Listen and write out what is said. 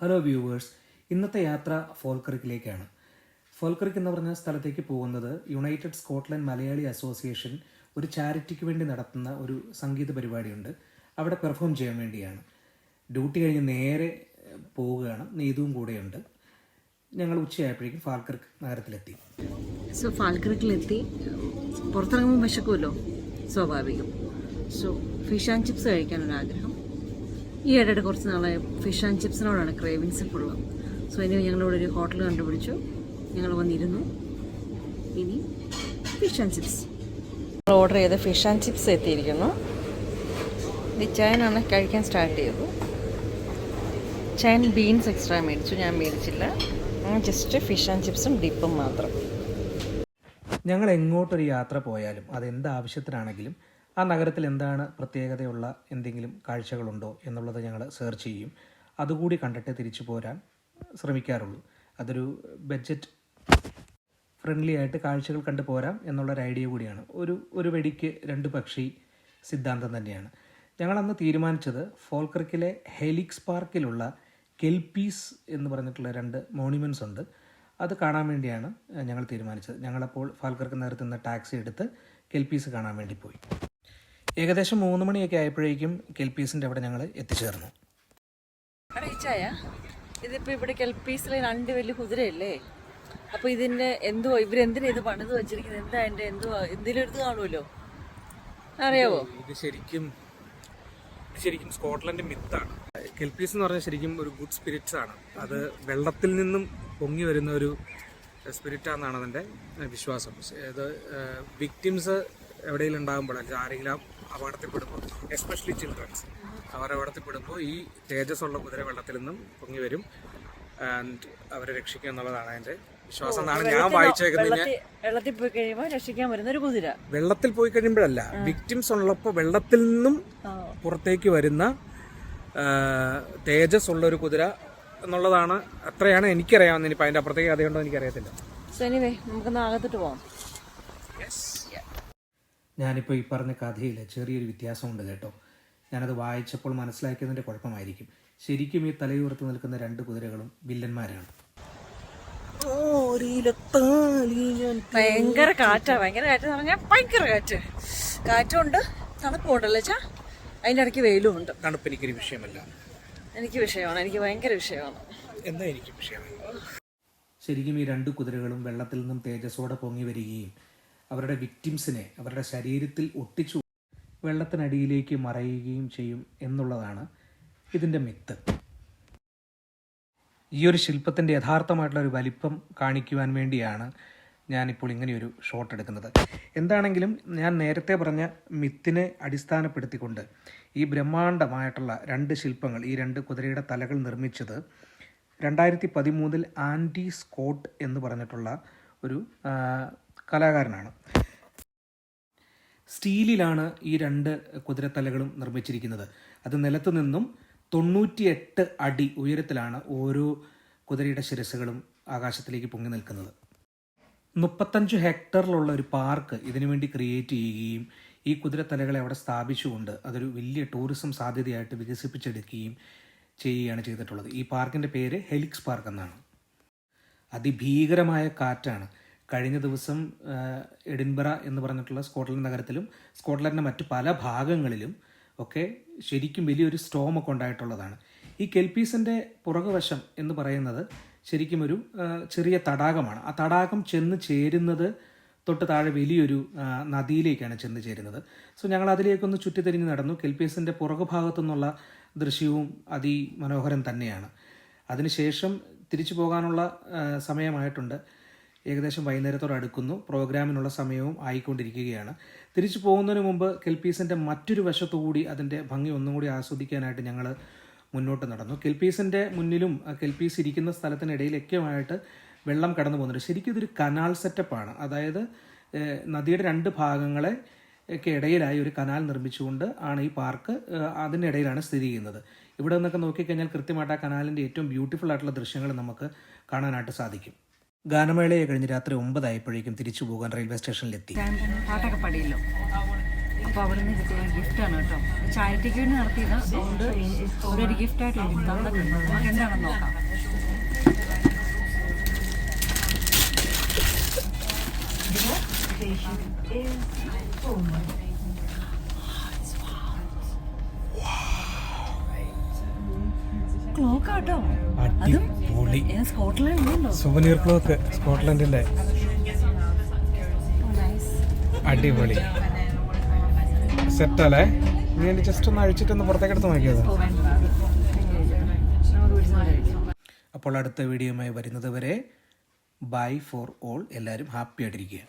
Hello viewers ഇന്നത്തെ യാത്ര ഫോൾക്രിക്കിലേക്കാണ്. ഫോൾക്രിക്ക് എന്ന് പറഞ്ഞ സ്ഥലത്തേക്ക് പോകുന്നത് യുണൈറ്റഡ് സ്കോട്ട്ലൻഡ് മലയാളി അസോസിയേഷൻ ഒരു ചാരിറ്റിക്ക് വേണ്ടി നടത്തുന്ന ഒരു സംഗീത പരിപാടിയുണ്ട്. അവിടെ പെർഫോം ചെയ്യാൻ വേണ്ടിയാണ്. ഡ്യൂട്ടി കഴിഞ്ഞ് നേരെ പോവുകയാണ്. നീതുവും കൂടെയുണ്ട്. ഞങ്ങൾ ഉച്ചയായപ്പോഴേക്കും ഫാൽക്രിക്ക് നഗരത്തിലെത്തി. സോ ഫാൽക്രിക്കിലെത്തി പുറത്തിറങ്ങുമ്പോൾ വിശക്കുമല്ലോ? സ്വാഭാവികം. സോ ഫിഷ് ആൻഡ് ചിപ്സ് കഴിക്കാനൊരാഗ്രഹം. ഈ ഇടയ്ക്ക് കുറച്ച് നാളെ ഫിഷ് ആൻഡ് ചിപ്സിനോടാണ് ക്രേവിങ്സ് ഫുള്ള് സോ ഇനി ഞങ്ങളിവിടെ ഒരു ഹോട്ടൽ കണ്ടുപിടിച്ചു. ഞങ്ങൾ വന്നിരുന്നു. ഇനി ഫിഷ് ആൻഡ് ചിപ്സ്. ഓർഡർ ചെയ്ത ഫിഷ് ആൻഡ് ചിപ്സ് എത്തിയിരിക്കുന്നു. ചായനാണ് കഴിക്കാൻ സ്റ്റാർട്ട് ചെയ്തത്. ചൈൻ ബീൻസ് എക്സ്ട്രാ മേടിച്ചു. ഞാൻ മേടിച്ചില്ല. ജസ്റ്റ് ഫിഷ് ആൻഡ് ചിപ്സും ഡിപ്പും മാത്രം. ഞങ്ങൾ എങ്ങോട്ടൊരു യാത്ര പോയാലും അത് എന്ത് ആവശ്യത്തിനാണെങ്കിലും ആ നഗരത്തിൽ എന്താണ് പ്രത്യേകതയുള്ള എന്തെങ്കിലും കാഴ്ചകളുണ്ടോ എന്നുള്ളത് ഞങ്ങൾ സെർച്ച് ചെയ്യും. അതുകൂടി കണ്ടിട്ട് തിരിച്ചു പോരാൻ ശ്രമിക്കാറുള്ളൂ. അതൊരു ബഡ്ജറ്റ് ഫ്രണ്ട്ലി ആയിട്ട് കാഴ്ചകൾ കണ്ടു പോരാം എന്നുള്ളൊരു ഐഡിയ കൂടിയാണ്. ഒരു ഒരു വെടിക്ക് രണ്ട് പക്ഷി സിദ്ധാന്തം തന്നെയാണ്. ഞങ്ങളന്ന് തീരുമാനിച്ചത് ഫോൾക്രിക്കിലെ ഹെലിക്സ് പാർക്കിലുള്ള കെൽപീസ് എന്ന് പറഞ്ഞിട്ടുള്ള രണ്ട് മോണിമെന്റ്സ് ഉണ്ട്. അത് കാണാൻ വേണ്ടിയാണ് ഞങ്ങൾ തീരുമാനിച്ചത്. ഞങ്ങളപ്പോൾ ഫാൽക്കർക്ക് നേരത്തുനിന്ന് ടാക്സി എടുത്ത് കെൽപീസ് കാണാൻ വേണ്ടി പോയി. ഏകദേശം മൂന്ന് മണിയൊക്കെ ആയപ്പോഴേക്കും കെൽപീസിന്റെ അവിടെ ഞങ്ങൾ എത്തിച്ചേർന്നു. അറിയിച്ചായ? ഇതിപ്പോ ഇവിടെ കെൽപ്പീസിലെ രണ്ട് വലിയ കുതിരയല്ലേ? അപ്പൊ ഇതിന്റെ എന്തുവാ ഇവരെന്തിനാ ഇത് പണിത് വെച്ചിരിക്കുന്നത്? എന്താ എന്റെ എന്തുവാ? എന്തെങ്കിലും എടുത്ത് കാണുമല്ലോ അറിയാവോ? ഇത് ശരിക്കും ശരിക്കും സ്കോട്ട്ലൻഡ് മിത്താണ്. കെൽപീസ് എന്ന് പറഞ്ഞാൽ ശരിക്കും ഒരു ഗുഡ് സ്പിരിറ്റ്സ് ആണ് അത് വെള്ളത്തിൽ നിന്നും പൊങ്ങി വരുന്ന ഒരു സ്പിരിറ്റ് ആണെന്നാണ് അതിന്റെ വിശ്വാസം ഇത് വിക്ടിംസ് എവിടെയെങ്കിലും ഉണ്ടാകുമ്പോൾ അല്ലെങ്കിൽ ആരെങ്കിലും അപകടത്തിൽപ്പെടുമ്പോൾ എസ്പെഷ്യലി ചിൽഡ്രൻസ് അവർ അപകടത്തിൽപ്പെടുമ്പോൾ ഈ തേജസ് ഉള്ള കുതിര വെള്ളത്തിൽ നിന്നും പൊങ്ങി വരും. ആൻഡ് അവരെ രക്ഷിക്കുക എന്നുള്ളതാണ് അതിന്റെ വിശ്വാസം എന്നാണ് ഞാൻ വായിച്ചേക്കുന്നത്. വെള്ളത്തിൽ പോയി കഴിയുമ്പോൾ രക്ഷിക്കാൻ വരുന്ന ഒരു കുതിര. വെള്ളത്തിൽ പോയി കഴിയുമ്പോഴല്ല വിക്ടിംസ് ഉള്ളപ്പോൾ വെള്ളത്തിൽ നിന്നും പുറത്തേക്ക് വരുന്ന തേജസ് ഉള്ള ഒരു കുതിര എന്നുള്ളതാണ് അത്രയാണ് എനിക്കറിയാവുന്നത്. ഇനിയിപ്പോൾ അതിന്റെ അപ്പുറത്തേക്ക് അതുകൊണ്ടോ എനിക്കറിയത്തില്ല. സോ എനിവേ നമുക്ക് നാഗത്തോട്ട് പോവാം. ഞാനിപ്പോൾ ഈ പറഞ്ഞ കഥയിൽ ചെറിയൊരു വ്യത്യാസമുണ്ട് കേട്ടോ. ഞാനത് വായിച്ചപ്പോൾ മനസ്സിലാക്കിയതിന്റെ കുഴപ്പമായിരിക്കും. ശരിക്കും ഈ തലയുയർത്ത് നിൽക്കുന്ന രണ്ട് കുതിരകളും വില്ലന്മാരാണ്. ഭയങ്കര കാറ്റാ. ഭയങ്കര കാറ്റ് എന്ന് പറഞ്ഞാൽ ഭയങ്കര കാറ്റ്. കാറ്റുണ്ട് തണുപ്പുണ്ടല്ലോ ചാ അതിന്റെ ഇടയ്ക്ക് വെയിലും ഉണ്ട് തണുപ്പ് എനിക്കൊരു വിഷയമല്ല. എനിക്ക് വിഷയമാണ്. എനിക്ക് ഭയങ്കര വിഷയമാണ്. എന്താ എനിക്ക് വിഷയമാണ്? ശരിക്കും ഈ രണ്ട് കുതിരകളും വെള്ളത്തിൽ നിന്നും തേജസ്സോടെ പൊങ്ങി വരികയും അവരുടെ വിക്ടിംസിനെ അവരുടെ ശരീരത്തിൽ ഒട്ടിച്ചു വെള്ളത്തിനടിയിലേക്ക് മറയുകയും ചെയ്യും എന്നുള്ളതാണ് ഇതിന്റെ മിത്ത് ഈ ഒരു ശില്പത്തിന്റെ യഥാർത്ഥമായിട്ടുള്ള ഒരു വലിപ്പം കാണിക്കുവാൻ വേണ്ടിയാണ് ഞാനിപ്പോൾ ഇങ്ങനെയൊരു ഷോട്ട് എടുക്കുന്നത്. എന്താണെങ്കിലും ഞാൻ നേരത്തെ പറഞ്ഞ മിത്തിനെ അടിസ്ഥാനപ്പെടുത്തിക്കൊണ്ട് ഈ ബ്രഹ്മാണ്ഡമായിട്ടുള്ള രണ്ട് ശില്പങ്ങൾ ഈ രണ്ട് കുതിരയുടെ തലകൾ നിർമ്മിച്ചത് രണ്ടായിരത്തി പതിമൂന്നിൽ ആന്റി സ്കോട്ട് എന്ന് പറഞ്ഞിട്ടുള്ള ഒരു കലാകാരനാണ്. സ്റ്റീലിലാണ് ഈ രണ്ട് കുതിരത്തലകളും നിർമ്മിച്ചിരിക്കുന്നത്. അത് നിലത്തു നിന്നും തൊണ്ണൂറ്റിയെട്ട് അടി ഉയരത്തിലാണ് ഓരോ കുതിരയുടെ ശിരസുകളും ആകാശത്തിലേക്ക് പൊങ്ങി നിൽക്കുന്നത്. മുപ്പത്തഞ്ച് ഹെക്ടറിലുള്ള ഒരു പാർക്ക് ഇതിനു വേണ്ടി ക്രിയേറ്റ് ചെയ്യുകയും ഈ കുതിരത്തലകളെ അവിടെ സ്ഥാപിച്ചുകൊണ്ട് അതൊരു വലിയ ടൂറിസം സാധ്യതയായിട്ട് വികസിപ്പിച്ചെടുക്കുകയും ചെയ്യുകയാണ് ചെയ്തിട്ടുള്ളത്. ഈ പാർക്കിന്റെ പേര് ഹെലിക്സ് പാർക്ക് എന്നാണ്. അതിഭീകരമായ കാറ്റാണ്. കഴിഞ്ഞ ദിവസം എഡിൻബറ എന്ന് പറഞ്ഞിട്ടുള്ള സ്കോട്ട്ലൻഡ് നഗരത്തിലും സ്കോട്ട്ലൻഡിന്റെ മറ്റ് പല ഭാഗങ്ങളിലും ഒക്കെ ശരിക്കും വലിയൊരു സ്റ്റോം ഒക്കെ ഉണ്ടായിട്ടുള്ളതാണ്. ഈ കെൽപീസിന്റെ പുറകുവശം എന്ന് പറയുന്നത് ശരിക്കും ഒരു ചെറിയ തടാകമാണ്. ആ തടാകം ചെന്ന് ചേരുന്നത് തൊട്ട് താഴെ വലിയൊരു നദിയിലേക്കാണ് ചെന്ന് ചേരുന്നത്. സോ ഞങ്ങൾ അതിലേക്കൊന്ന് ചുറ്റിത്തിരിഞ്ഞ് നടന്നു. കെൽപീസിന്റെ പുറകുഭാഗത്തു നിന്നുള്ള ദൃശ്യവും അതിമനോഹരം തന്നെയാണ്. അതിനുശേഷം തിരിച്ചു പോകാനുള്ള സമയമായിട്ടുണ്ട്. ഏകദേശം വൈകുന്നേരത്തോട് അടുക്കുന്നു. പ്രോഗ്രാമിനുള്ള സമയവും ആയിക്കൊണ്ടിരിക്കുകയാണ്. തിരിച്ചു പോകുന്നതിന് മുമ്പ് കെൽപീസിന്റെ മറ്റൊരു വശത്തുകൂടി അതിന്റെ ഭംഗി ഒന്നും കൂടി ആസ്വദിക്കാനായിട്ട് ഞങ്ങൾ മുന്നോട്ട് നടന്നു. കെൽപീസിന്റെ മുന്നിലും കെൽപീസ് ഇരിക്കുന്ന സ്ഥലത്തിനിടയിലൊക്കെയുമായിട്ട് വെള്ളം കടന്നു പോകുന്നുണ്ട്. ശരിക്കും ഇതൊരു കനാൽ സെറ്റപ്പാണ്. അതായത് നദിയുടെ രണ്ട് ഭാഗങ്ങളെ ഇടയിലായി ഒരു കനാൽ നിർമ്മിച്ചുകൊണ്ട് ആണ് ഈ പാർക്ക് അതിനിടയിലാണ് സ്ഥിതി ചെയ്യുന്നത്. ഇവിടെ നിന്നൊക്കെ നോക്കിക്കഴിഞ്ഞാൽ കൃത്യമായിട്ട് ആ കനാലിന്റെ ഏറ്റവും ബ്യൂട്ടിഫുൾ ആയിട്ടുള്ള ദൃശ്യങ്ങൾ നമുക്ക് കാണാനായിട്ട് സാധിക്കും. ഗാനമേളയെ കഴിഞ്ഞ് രാത്രി ഒമ്പതായപ്പോഴേക്കും തിരിച്ചു പോകാൻ റെയിൽവേ സ്റ്റേഷനിലെത്തി. പാട്ടൊക്കെ പാടിയല്ലോ. അപ്പോൾ അവിടെ നിന്ന് കിട്ടിയ ഗിഫ്റ്റാണ് കേട്ടോ. ചാരിറ്റിക്ക് വേണ്ടി നടത്തിയതാണ് അതുകൊണ്ട് അവരൊരു ഗിഫ്റ്റായിട്ട് എനിക്ക് തന്നിട്ടുണ്ട് നമുക്ക് എന്താണെന്ന് നോക്കാം. ക്ലോക്ക് ആട്ടോ. അതും ഉണ്ടോ? സുവനീർ ക്ലോക്ക് സ്കോട്ട്ലൻഡിന്റെ അടിപൊളി. സെറ്റല്ലേ നീ ജസ്റ്റ് ഒന്ന് അഴിച്ചിട്ടൊന്ന് പുറത്തേക്ക് എടുത്ത് നോക്കിയത് അപ്പോൾ അടുത്ത വീഡിയോയുമായി വരുന്നത് വരെ ബൈ ഫോർ ഓൾ എല്ലാവരും ഹാപ്പി ആയിട്ടിരിക്കുക.